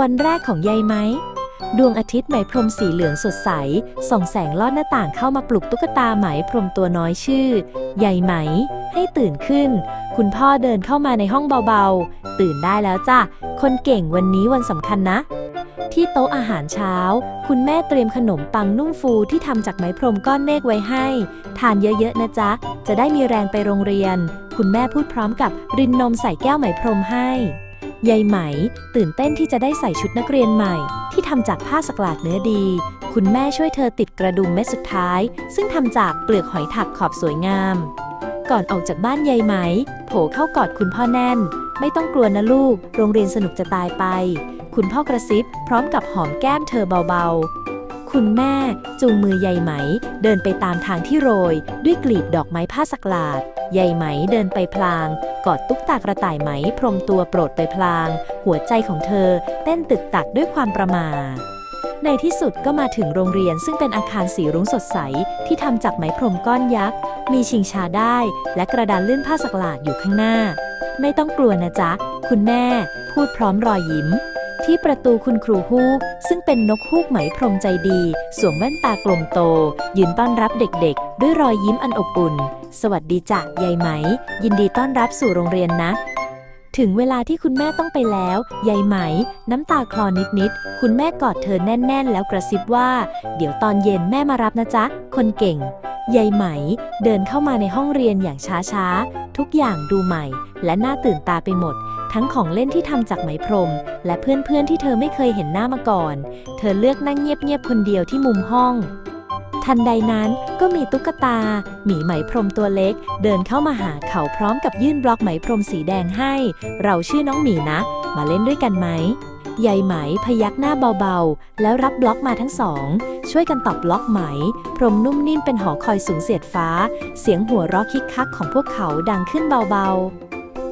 วันแรกของยายไหม ดวงอาทิตย์ไหมพรมสีเหลืองสดใส ส่องแสงลอดหน้าต่างเข้ามาปลุกตุ๊กตาไหมพรมตัวน้อยชื่อ ใยไหม ให้ตื่นขึ้น คุณพ่อเดินเข้ามาในห้องเบาๆ ตื่นได้แล้วจ้ะ คนเก่งวันนี้วันสำคัญนะ ที่โต๊ะอาหารเช้า คุณแม่เตรียมขนมปังนุ่มฟูที่ทำจากไหมพรมก้อนเมฆไว้ให้ ทานเยอะๆนะจ๊ะ จะได้มีแรงไปโรงเรียน คุณแม่พูดพร้อมกับรินนมใส่แก้วไหมพรมให้ ยายไหม ตื่นเต้นที่จะได้ใส่ชุดนักเรียนใหม่ ที่ทำจากผ้าสกลาดเนื้อดี คุณแม่ช่วยเธอติดกระดุมเม็ดสุดท้าย ซึ่งทำจากเปลือกหอยถักขอบสวยงาม ก่อนออกจากบ้านยายไหม โผเข้ากอดคุณพ่อแน่น ไม่ต้องกลัวนะลูก โรงเรียนสนุกจะตายไป คุณพ่อกระซิบพร้อมกับหอมแก้มเธอเบาๆ คุณแม่จูงมือยายไหม เดินไปตามทางที่โรย ด้วยกลีบดอกไม้ผ้าสักหลาดยายไหมเดินไปพลาง กอดตุ๊กตากระต่ายไหม พรมตัวโปรดไปพลาง หัวใจของเธอเต้นตึกตักด้วยความประหมาในที่สุดก็มาถึงโรงเรียนซึ่งเป็นอาคารสีรุ้งสดใส ที่ทำจากไหมพรมก้อนยักษ์ มีชิงชาได้ และกระดานลื่นผ้าสักหลาดอยู่ข้างหน้า ไม่ต้องกลัวนะจ๊ะ คุณแม่ พูดพร้อมรอยยิ้ม ที่ประตูคุณครูฮูก ซึ่งเป็นนกฮูกไหมพรมใจดี สวมแว่นตากลมโต ยืนต้อนรับเด็กๆ ด้วยรอยยิ้มอันอบอุ่น สวัสดีจ้ะยายไหม ยินดีต้อนรับสู่โรงเรียนนะ ถึงเวลาที่คุณแม่ต้องไปแล้วยายไหม น้ำตาคลอนิดๆคุณแม่กอดเธอแน่น ๆ แล้วกระซิบว่า เดี๋ยวตอนเย็นแม่มารับนะจ๊ะ คนเก่งยายไหม เดินเข้ามาในห้องเรียนอย่างช้าๆ ทุกอย่างดูใหม่ และน่าตื่นตาไปหมด ทั้งของเล่นที่ทำจากไหมพรม และเพื่อนๆที่เธอไม่เคยเห็นหน้ามาก่อน เธอเลือกนั่งเงียบๆคนเดียวที่มุมห้อง ทันใดนั้นก็มีตุ๊กตา หมีไหมพรมตัวเล็ก เดินเข้ามาหาเขาพร้อมกับยื่นบล็อกไหมพรมสีแดงให้ เราชื่อน้องหมีนะ มาเล่นด้วยกันไหมยายไหมพยักหน้าเบาๆ แล้วรับบล็อกมาทั้งสอง ช่วยกันตอบบล็อกไหม พรมนุ่มนิ่มเป็นหอคอยสูงเสียดฟ้า เสียงหัวเราะคิกคักของพวกเขาดังขึ้นเบาๆ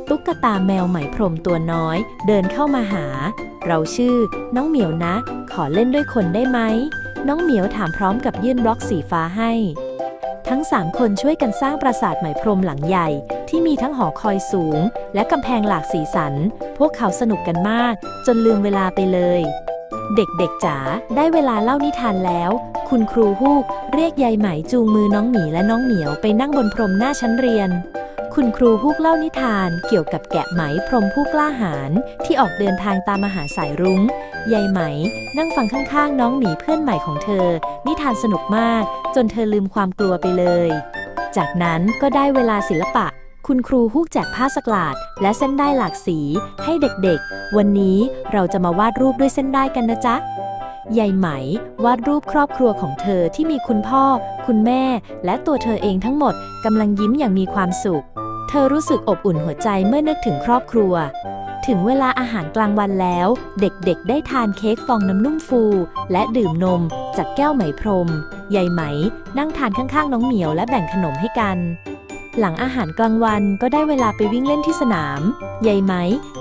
ตุ๊กตาแมวไหมพรมตัวน้อย เดินเข้ามาหา เราชื่อ น้องเหมียวนะ ขอเล่นด้วยคนได้ไหม น้องเหมียวถามพร้อมกับยื่นบล็อกสีฟ้าให้ ทั้งสามคนช่วยกันสร้างปราสาทไหมพรมหลังใหญ่ ที่มีทั้งหอคอยสูง และกำแพงหลากสีสัน พวกเขาสนุกกันมาก จนลืมเวลาไปเลย เด็กๆจ๋าได้เวลาเล่านิทานแล้ว คุณครูฮูก เรียกยายไหมจูงมือน้องหมีและน้องเหมียวไปนั่งบนพรมหน้าชั้นเรียน คุณครูฮูกเล่านิทานเกี่ยวกับแกะไหมพรมผู้กล้าหาญที่ออกเดินทางตามมหาสายรุง้งยายไหม นั่งฟังข้างๆ น้องหมีเพื่อนใหม่ของเธอ นิทานสนุกมาก จนเธอลืมความกลัวไปเลย จากนั้นก็ได้เวลาศิลปะ คุณครูฮูกแจกผ้าสกลาด และเส้นได้หลากสีให้เด็กๆ วันนี้เราจะมาวาดรูปด้วยเส้นได้กันนะจ๊ะยายไหม วาดรูปครอบครัวของเธอที่มีคุณพ่อ คุณแม่ และตัวเธอเองทั้งหมดกำลังยิ้มอย่างมีความสุข ธอรู้สึกอบอุ่นหัวใจเมื่อนึกถึงครอบครัว ถึงเวลาอาหารกลางวันแล้ว เด็กๆ ได้ทานเค้กฟองน้ำนุ่มฟู และดื่มนม จากแก้วไหมพรมยายไหม นั่งทานข้างๆ น้องเหมียวและแบ่งขนมให้กัน หลังอาหารกลางวันก็ได้เวลาไปวิ่งเล่นที่สนามยายไหม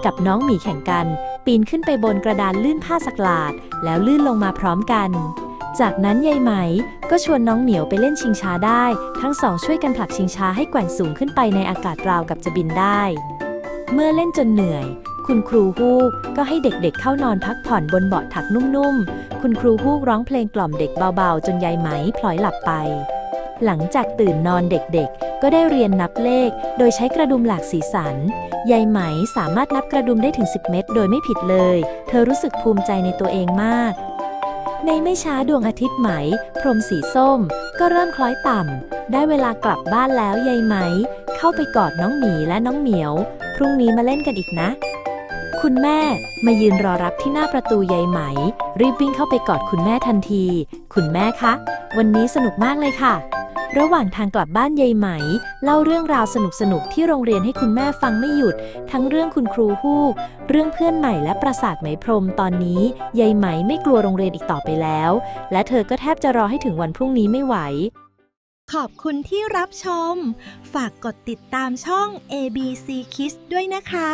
กับน้องหมีแข่งกัน ปีนขึ้นไปบนกระดานลื่นผ้าสกลาด แล้วลื่นลงมาพร้อมกัน จากนั้นยายไหมก็ชวนน้องเหมียวไปเล่นชิงช้าได้ ทั้งสองช่วยกันผลักชิงช้าให้แกว่งสูงขึ้นไปในอากาศราวกับจะบินได้ เมื่อเล่นจนเหนื่อย คุณครูฮูกก็ให้เด็กๆเข้านอนพักผ่อนบนเบาะถักนุ่มๆ คุณครูฮูกร้องเพลงกล่อมเด็กเบาๆ จนยายไหมพลอยหลับไป หลังจากตื่นนอนเด็กๆ ก็ได้เรียนนับเลข โดยใช้กระดุมหลากสีสัน ยายไหมสามารถนับกระดุมได้ถึง 10 เม็ดโดยไม่ผิดเลย เธอรู้สึกภูมิใจในตัวเองมาก ในไม่ช้าดวงอาทิตย์ไหม พรมสีส้ม ก็เริ่มคล้อยต่ำ ได้เวลากลับบ้านแล้วยายไหม เข้าไปกอดน้องหมีและน้องเหมียว พรุ่งนี้มาเล่นกันอีกนะ คุณแม่มายืนรอรับที่หน้าประตูยายไหม รีบวิ่งเข้าไปกอดคุณแม่ทันที คุณแม่คะ วันนี้สนุกมากเลยค่ะ ระหว่างทางกลับบ้านยายไหม เล่าเรื่องราวสนุกๆที่โรงเรียนให้คุณแม่ฟังไม่หยุด ทั้งเรื่องคุณครูฮูก เรื่องเพื่อนใหม่และปราสาทไหมพรมตอนนี้ยายไหมไม่กลัวโรงเรียนอีกต่อไปแล้ว และเธอก็แทบจะรอให้ถึงวันพรุ่งนี้ไม่ไหว ขอบคุณที่รับชม ฝากกดติดตามช่อง ABC Kids ด้วยนะคะ